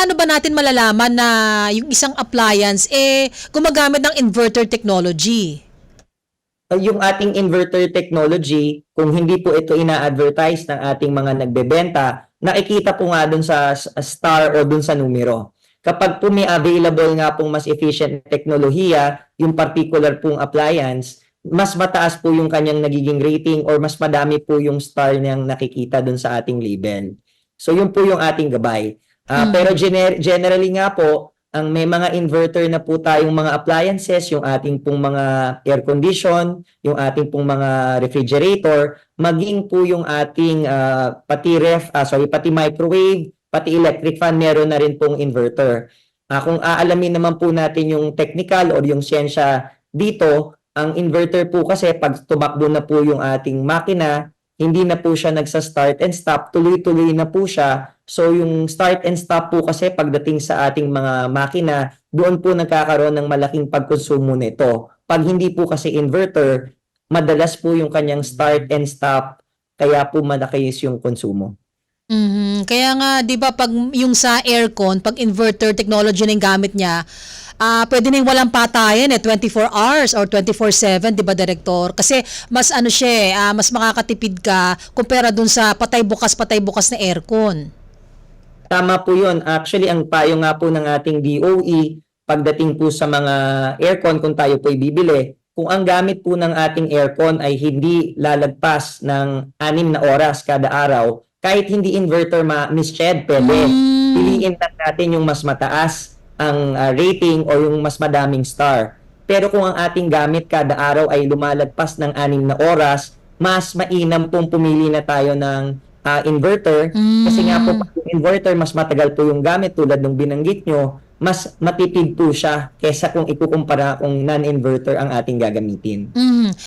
paano ba natin malalaman na yung isang appliance eh gumagamit ng inverter technology? Yung ating inverter technology, kung hindi po ito ina-advertise ng ating mga nagbebenta, nakikita po nga dun sa star o dun sa numero. Kapag po may available nga pong mas efficient teknolohiya, yung particular pong appliance, mas mataas po yung kanyang nagiging rating or mas madami po yung star niyang nakikita dun sa ating label. So yun po yung ating gabay. Ah, Mm. Pero gener- generally nga po, ang may mga inverter na po tayong mga appliances, yung ating pong mga air condition, yung ating pong mga refrigerator, maging po yung ating ah, pati ref, ah, sorry, pati microwave, pati electric fan, meron na rin pong inverter. Ah, kung aalamin naman po natin yung technical or yung siyensya dito, ang inverter po kasi pag tumakbo na po yung ating makina, hindi na po siya nagsa-start and stop, tuloy-tuloy na po siya. So yung start and stop po kasi pagdating sa ating mga makina, doon po nagkakaroon ng malaking pagkonsumo nito. Pag hindi po kasi inverter, madalas po yung kanyang start and stop, kaya po malaki yung konsumo. Mhm. Kaya nga, 'di ba, pag yung sa aircon, pag inverter technology na yung gamit niya, ah pwede nang walang patayan eh 24 hours or 24/7, 'di ba, direktor? Kasi mas ano siya, ah, mas makakatipid ka kumpara dun sa patay bukas patay bukas na aircon. Tama po yun. Actually, ang payo nga po ng ating DOE, pagdating po sa mga aircon kung tayo po bibili, kung ang gamit po ng ating aircon ay hindi lalagpas ng anim na oras kada araw, kahit hindi inverter ma Miss Ched, pwede. Mm. Piliin natin yung mas mataas ang ah, rating o yung mas madaming star. Pero kung ang ating gamit kada araw ay lumalagpas ng anim na oras, mas mainam pong pumili na tayo ng ah, inverter kasi nga po, Mm. pag inverter, mas matagal po yung gamit tulad ng binanggit nyo, mas matipid po siya kesa kung ikukumpara kung non-inverter ang ating gagamitin. Mhm.